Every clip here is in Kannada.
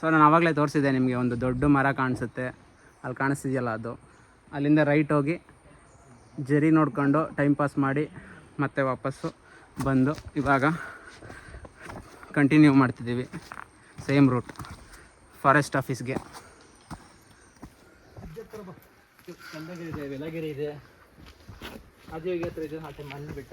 ಸೊ ನಾನು ಆವಾಗಲೇ ತೋರಿಸಿದೆ ನಿಮಗೆ ಒಂದು ದೊಡ್ಡ ಮರ ಕಾಣಿಸುತ್ತೆ. ಅಲ್ಲಿ ಕಾಣಿಸ್ತಿದೆಯಲ್ಲ ಅದು. ಅಲ್ಲಿಂದ ರೈಟ್ ಹೋಗಿ ಜರಿ ನೋಡ್ಕೊಂಡು ಟೈಮ್ ಪಾಸ್ ಮಾಡಿ ಮತ್ತೆ ವಾಪಸ್ಸು ಬಂದು ಇವಾಗ ಕಂಟಿನ್ಯೂ ಮಾಡ್ತಿದ್ದೀವಿ. ಸೇಮ್ ರೂಟ್ ಫಾರೆಸ್ಟ್ ಆಫೀಸ್ಗೆ ಚಂದಗಿರಿ ಇದೆ ವೆಲಗಿರಿ ಇದೆ. ಅದೇ ಹತ್ರ ಇದೆ ಆಟೆ ಮಣ್ಣು ಬೆಟ್ಟ.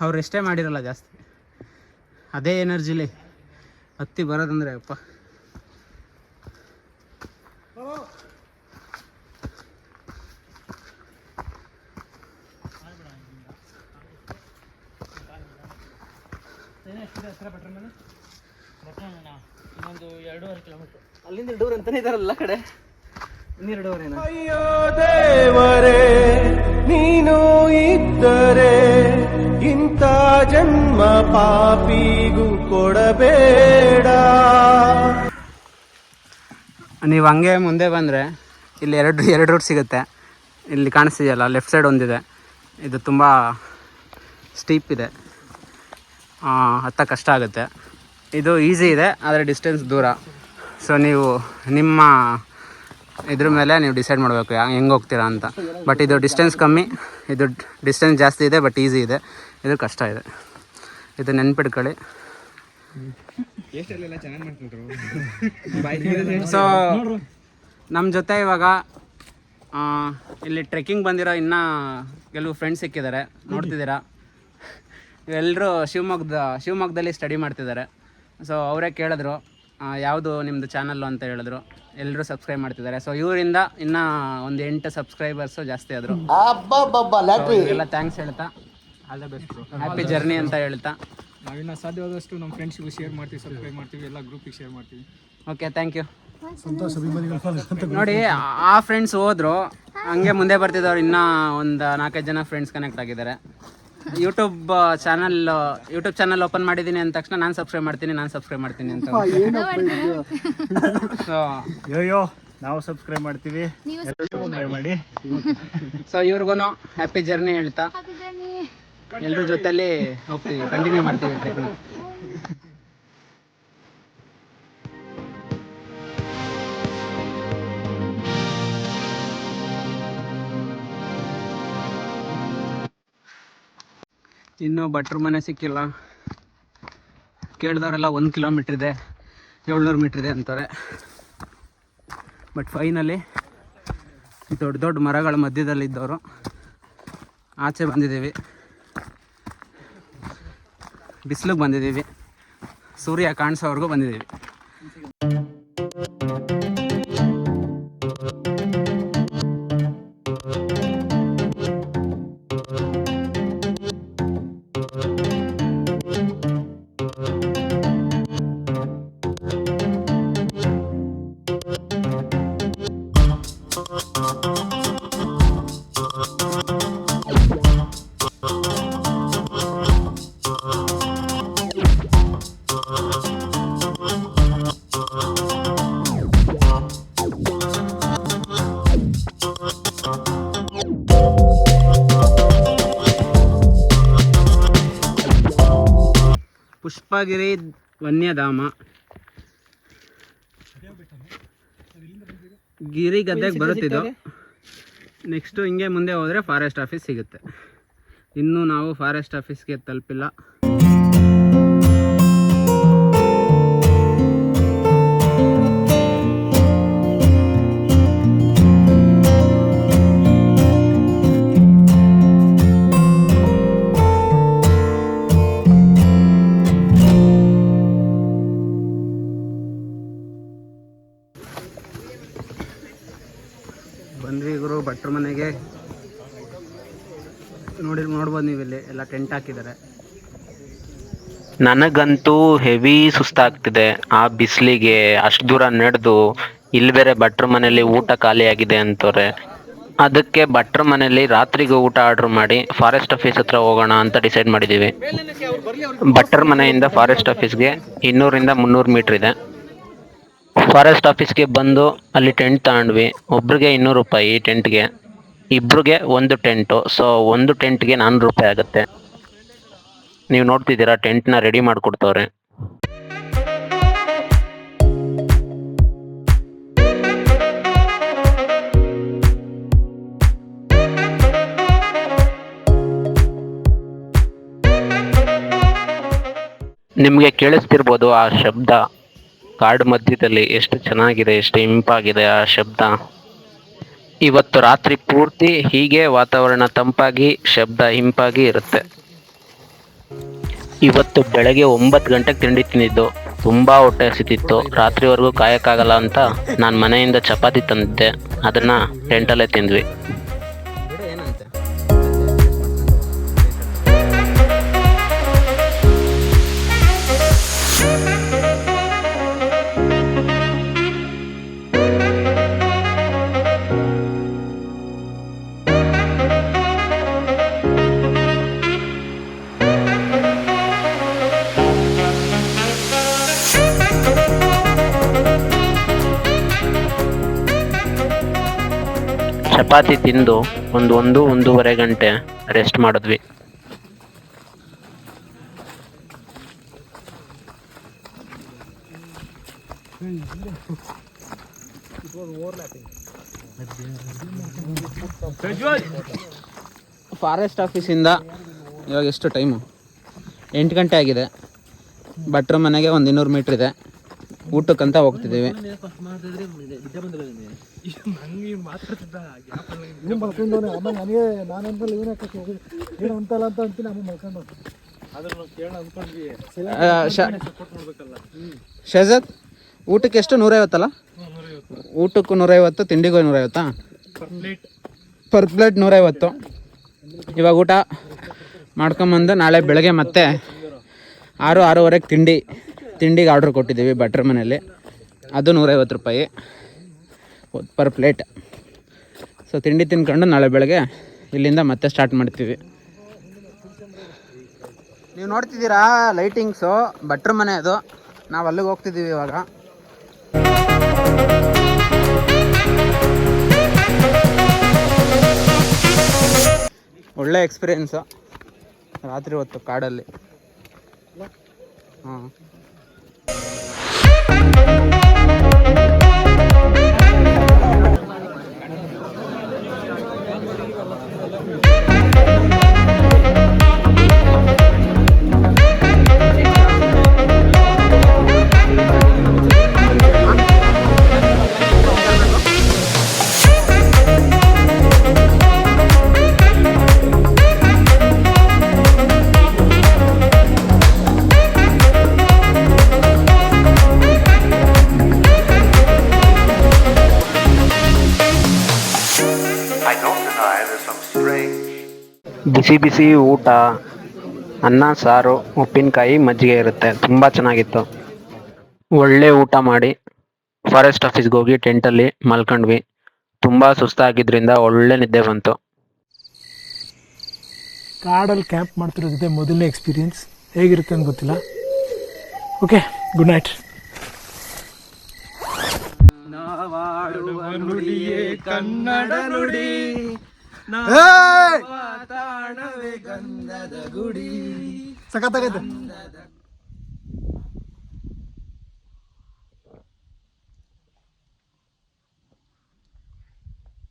ಅವ್ರು ಎಷ್ಟೇ ಮಾಡಿರಲ್ಲ ಜಾಸ್ತಿ. ಅದೇ ಎನರ್ಜಿಲಿ ಹತ್ತಿ ಬರೋದಂದ್ರೆ ಅಪ್ಪ. ಇನ್ನೊಂದು ಎರಡೂವರೆ ಕಿಲೋಮೀಟ್ರ್ ಅಲ್ಲಿಂದ ಎರಡೂವರೆ ಅಂತಾನೆ ಇದಾರಲ್ಲ ಕಡೆ. ಇನ್ನೆರಡು ಎರಡೂವರೆನಾ ಅಯ್ಯೋ ದೇವರೇ ನೀನು ಇದ್ದರೆ ಇಂಥ ಜನ್ಮ ಪಾಪಿಗೂ ಕೊಡಬೇಡ. ನೀವು ಹಂಗೆ ಮುಂದೆ ಬಂದರೆ ಇಲ್ಲಿ ಎರಡು ಎರಡು ರೂಟ್ ಸಿಗುತ್ತೆ. ಇಲ್ಲಿ ಕಾಣಿಸ್ತಿದೆಯಲ್ಲ ಲೆಫ್ಟ್ ಸೈಡ್ ಒಂದಿದೆ. ಇದು ತುಂಬ ಸ್ಟೀಪ್ ಇದೆ. ಹತ್ತ ಕಷ್ಟ ಆಗುತ್ತೆ. ಇದು ಈಸಿ ಇದೆ, ಆದರೆ ಡಿಸ್ಟೆನ್ಸ್ ದೂರ. ಸೊ ನೀವು ನಿಮ್ಮ ಇದ್ರ ಮೇಲೆ ನೀವು ಡಿಸೈಡ್ ಮಾಡಬೇಕು, ಹೆಂಗೆ ಹೋಗ್ತೀರಾ ಅಂತ. ಬಟ್ ಇದು ಡಿಸ್ಟೆನ್ಸ್ ಕಮ್ಮಿ, ಇದು ಡಿಸ್ಟೆನ್ಸ್ ಜಾಸ್ತಿ ಇದೆ ಬಟ್ ಈಸಿ ಇದೆ. ಇದು ಕಷ್ಟ ಇದೆ. ಇದು ನೆನ್ಪಿಟ್ಕೊಳ್ಳಿ ಸೊ ನಮ್ಮ ಜೊತೆ ಇವಾಗ ಆ, ಇಲ್ಲಿ ಟ್ರೆಕ್ಕಿಂಗ್ ಬಂದಿರೋ ಇನ್ನೂ ಕೆಲವು ಫ್ರೆಂಡ್ಸ್ ಸಿಕ್ಕಿದ್ದಾರೆ. ನೋಡ್ತಿದ್ದೀರಾ? ಎಲ್ಲರೂ ಶಿವಮೊಗ್ಗದ ಶಿವಮೊಗ್ಗದಲ್ಲಿ ಸ್ಟಡಿ ಮಾಡ್ತಿದ್ದಾರೆ. ಸೊ ಅವರೇ ಕೇಳಿದ್ರು ಆ, ಯಾವುದು ನಿಮ್ಮದು ಚಾನಲ್ಲು ಅಂತ ಹೇಳಿದ್ರು. ಎಲ್ಲರೂ ಸಬ್ಸ್ಕ್ರೈಬ್ ಮಾಡ್ತಿದ್ದಾರೆ. ಸೊ ಇವರಿಂದ ಇನ್ನೂ ಒಂದು ಎಂಟು ಸಬ್ಸ್ಕ್ರೈಬರ್ಸು ಜಾಸ್ತಿ ಆದರು. ಎಲ್ಲ ಥ್ಯಾಂಕ್ಸ್ ಹೇಳ್ತಾ. All the best happy journey ಅಂತ ಹೇಳ್ತಾ. ನಾವಿನ್ನ ಸಾಧ್ಯವಾದಷ್ಟು ನಮ್ಮ ಫ್ರೆಂಡ್ಸ್ಗೂ ಶೇರ್ ಮಾಡ್ತೀವಿ ಸಬ್ಸ್ಕ್ರೈಬ್ ಮಾಡ್ತೀವಿ ಎಲ್ಲ ಗ್ರೂಪಿಗೆ ಶೇರ್ ಮಾಡ್ತೀವಿ. ಓಕೆ ಥ್ಯಾಂಕ್ ಯು ನೋಡಿ ಆ ಫ್ರೆಂಡ್ಸ್ ಹೋದ್ರು. ಹಂಗೆ ಮುಂದೆ ಬರ್ತಿದ್ದವ್ರು ಇನ್ನೂ ಒಂದು ನಾಲ್ಕೈದು ಜನ ಫ್ರೆಂಡ್ಸ್ ಕನೆಕ್ಟ್ ಆಗಿದ್ದಾರೆ. YouTube channel YouTube channel open ಮಾಡಿದ್ದೀನಿ ಅಂದ ತಕ್ಷಣ ನಾನು ಸಬ್ಸ್ಕ್ರೈಬ್ ಮಾಡ್ತೀನಿ ನಾನು ಸಬ್ಸ್ಕ್ರೈಬ್ ಮಾಡ್ತೀನಿ ಅಂತ ಸೊ ಅಯ್ಯೋ ನಾವು ಸಬ್ಸ್ಕ್ರೈಬ್ ಮಾಡ್ತೀವಿ. ಮಾಡಿ. ಸೊ ಇವ್ರಿಗೂ ಹ್ಯಾಪಿ ಜರ್ನಿ ಹೇಳ್ತಾ. ಎಲ್ಲರ ಜೊತೆಲಿ ಹೋಗ್ತೀವಿ ಕಂಟಿನ್ಯೂ ಮಾಡ್ತೀವಿ ಟ್ರಿಪ್ನ ಇನ್ನೂ ಭಟ್ರ ಮನೆ ಸಿಕ್ಕಿಲ್ಲ. ಕೇಳಿದವರೆಲ್ಲ ಒಂದು ಕಿಲೋಮೀಟ್ರ್ ಇದೆ, ಏಳ್ನೂರು ಮೀಟ್ರ್ ಇದೆ ಅಂತಾರೆ. ಬಟ್ ಫೈನಲಿ ದೊಡ್ಡ ದೊಡ್ಡ ಮರಗಳ ಮಧ್ಯದಲ್ಲಿದ್ದವರು ಆಚೆ ಬಂದಿದ್ದೀವಿ. ಬಿಸಿಲಿಗೆ ಬಂದಿದ್ದೀವಿ. ಸೂರ್ಯ ಕಾಣಿಸೋವರೆಗೂ ಬಂದಿದ್ದೀವಿ. ಪುಷ್ಪಗಿರಿ ವನ್ಯಧಾಮ. ಗಿರಿ ಗದ್ದೆಗೆ ಬರುತ್ತಿದ್ದು. ನೆಕ್ಸ್ಟು ಹಿಂಗೆ ಮುಂದೆ ಹೋದರೆ ಫಾರೆಸ್ಟ್ ಆಫೀಸ್ ಸಿಗುತ್ತೆ. ಇನ್ನೂ ನಾವು ಫಾರೆಸ್ಟ್ ಆಫೀಸ್ಗೆ ತಲುಪಿಲ್ಲ. ಭಟ್ರ ಮನೆಗೆ ನೋಡಿ ನೋಡ್ಬೋದು ನೀವು ಇಲ್ಲಿ ಎಲ್ಲ ಟೆಂಟ್ ಹಾಕಿದ್ದಾರೆ. ನನಗಂತೂ ಹೆವಿ ಸುಸ್ತಾಗ್ತಿದೆ. ಆ ಬಿಸಿಲಿಗೆ ಅಷ್ಟು ದೂರ ನಡೆದು ಇಲ್ಲಿ ಬೇರೆ ಭಟ್ರ ಮನೇಲಿ ಊಟ ಖಾಲಿಯಾಗಿದೆ ಅಂತವ್ರೆ. ಅದಕ್ಕೆ ಭಟ್ರ ಮನೇಲಿ ರಾತ್ರಿಗೆ ಊಟ ಆರ್ಡರ್ ಮಾಡಿ ಫಾರೆಸ್ಟ್ ಆಫೀಸ್ ಹತ್ರ ಹೋಗೋಣ ಅಂತ ಡಿಸೈಡ್ ಮಾಡಿದ್ದೀವಿ. ಭಟ್ರ ಮನೆಯಿಂದ ಫಾರೆಸ್ಟ್ ಆಫೀಸ್ಗೆ ಇನ್ನೂರಿಂದ ಮುನ್ನೂರು ಮೀಟ್ರ್ ಇದೆ. ಫಾರೆಸ್ಟ್ ಆಫೀಸ್ಗೆ ಬಂದು ಅಲ್ಲಿ ಟೆಂಟ್ ತಗೊಂಡ್ವಿ. ಒಬ್ರಿಗೆ ಇನ್ನೂರು ರೂಪಾಯಿ ಟೆಂಟ್ಗೆ. ಇಬ್ರಿಗೆ ಒಂದು ಟೆಂಟು. ಸೊ ಒಂದು ಟೆಂಟ್ಗೆ ನಾನ್ನೂರು ರೂಪಾಯಿ ಆಗುತ್ತೆ. ನೀವು ನೋಡ್ತಿದ್ದೀರಾ, ಟೆಂಟ್ನ ರೆಡಿ ಮಾಡಿಕೊಡ್ತವ್ರೆ. ನಿಮಗೆ ಕೇಳಿಸ್ತಿರ್ಬೋದು ಆ ಶಬ್ದ. ಕಾಡು ಮಧ್ಯದಲ್ಲಿ ಎಷ್ಟು ಚೆನ್ನಾಗಿದೆ, ಎಷ್ಟು ಇಂಪಾಗಿದೆ ಆ ಶಬ್ದ. ಇವತ್ತು ರಾತ್ರಿ ಪೂರ್ತಿ ಹೀಗೆ ವಾತಾವರಣ ತಂಪಾಗಿ, ಶಬ್ದ ಇಂಪಾಗಿ ಇರುತ್ತೆ. ಇವತ್ತು ಬೆಳಗ್ಗೆ ಒಂಬತ್ತು ಗಂಟೆಗೆ ತಿಂಡಿ ತಿಂದಿದ್ದು, ತುಂಬ ಹೊಟ್ಟೆ ಹಸಿತಿತ್ತು. ರಾತ್ರಿವರೆಗೂ ಕಾಯಕ್ಕಾಗಲ್ಲ ಅಂತ ನಾನು ಮನೆಯಿಂದ ಚಪಾತಿ ತಂದಿದ್ದೆ. ಅದನ್ನು ಟೆಂಟಲ್ಲೇ ತಿಂದ್ವಿ. ಚಪಾತಿ ತಿಂದು ಒಂದು ಒಂದು ಒಂದೂವರೆ ಗಂಟೆ ರೆಸ್ಟ್ ಮಾಡಿದ್ವಿ. ಫಾರೆಸ್ಟ್ ಆಫೀಸಿಂದ ಇವಾಗ ಎಷ್ಟು ಟೈಮು ಎಂಟು ಗಂಟೆ ಆಗಿದೆ. ಭಟ್ರ ಮನೆಗೆ ಒಂದು ಇನ್ನೂರು ಮೀಟ್ರ್ ಇದೆ. ಊಟಕ್ಕಂತ ಹೋಗ್ತಿದ್ದೇವೆ. ಶಹಜಾದ್ ಊಟಕ್ಕೆ ಎಷ್ಟು? ನೂರೈವತ್ತಲ್ಲ? ಊಟಕ್ಕೂ ನೂರೈವತ್ತು, ತಿಂಡಿಗೂ ನೂರೈವತ್ತಾ? ಪರ್ ಪ್ಲೇಟ್ ನೂರೈವತ್ತು. ಇವಾಗ ಊಟ ಮಾಡ್ಕೊಂಬಂದು ನಾಳೆ ಬೆಳಗ್ಗೆ ಮತ್ತೆ ಆರು, ಆರೂವರೆಗೆ ತಿಂಡಿ. ತಿಂಡಿಗೆ ಆರ್ಡ್ರ್ ಕೊಟ್ಟಿದ್ದೀವಿ ಬಟ್ರ್ ಮನೇಲಿ ಅದು ನೂರೈವತ್ತು ರೂಪಾಯಿ ಪರ್ ಪ್ಲೇಟ್ ಸೊ ತಿಂಡಿ ತಿನ್ಕೊಂಡು ನಾಳೆ ಬೆಳಗ್ಗೆ ಇಲ್ಲಿಂದ ಮತ್ತೆ ಸ್ಟಾರ್ಟ್ ಮಾಡ್ತೀವಿ. ನೀವು ನೋಡ್ತಿದ್ದೀರಾ ಲೈಟಿಂಗ್ಸು ಭಟ್ರ ಮನೆ ಅದು. ನಾವು ಅಲ್ಲಿಗೆ ಹೋಗ್ತಿದ್ದೀವಿ ಇವಾಗ. ಒಳ್ಳೆ ಎಕ್ಸ್ಪೀರಿಯೆನ್ಸು ರಾತ್ರಿ ಹೊತ್ತು ಕಾಡಲ್ಲಿ. ಹಾಂ ಬಿಸಿ ಬಿಸಿ ಊಟ ಅನ್ನ ಸಾರು ಉಪ್ಪಿನಕಾಯಿ ಮಜ್ಜಿಗೆ ಇರುತ್ತೆ. ತುಂಬ ಚೆನ್ನಾಗಿತ್ತು. ಒಳ್ಳೆ ಊಟ ಮಾಡಿ ಫಾರೆಸ್ಟ್ ಆಫೀಸ್ಗೆ ಹೋಗಿ ಟೆಂಟಲ್ಲಿ ಮಲ್ಕೊಂಡ್ವಿ. ತುಂಬ ಸುಸ್ತಾಗಿದ್ದರಿಂದ ಒಳ್ಳೆ ನಿದ್ದೆ ಬಂತು. ಕಾಡಲ್ಲಿ ಕ್ಯಾಂಪ್ ಮಾಡ್ತಿರೋದಿದೆ ಮೊದಲನೇ ಎಕ್ಸ್ಪೀರಿಯನ್ಸ್ ಹೇಗಿರುತ್ತೆ ಅಂತ ಗೊತ್ತಿಲ್ಲ. ಓಕೆ ಗುಡ್ ನೈಟ್ ಕನ್ನಡ ನುಡಿ. ಸಖತ್ತಾಗೈತೆ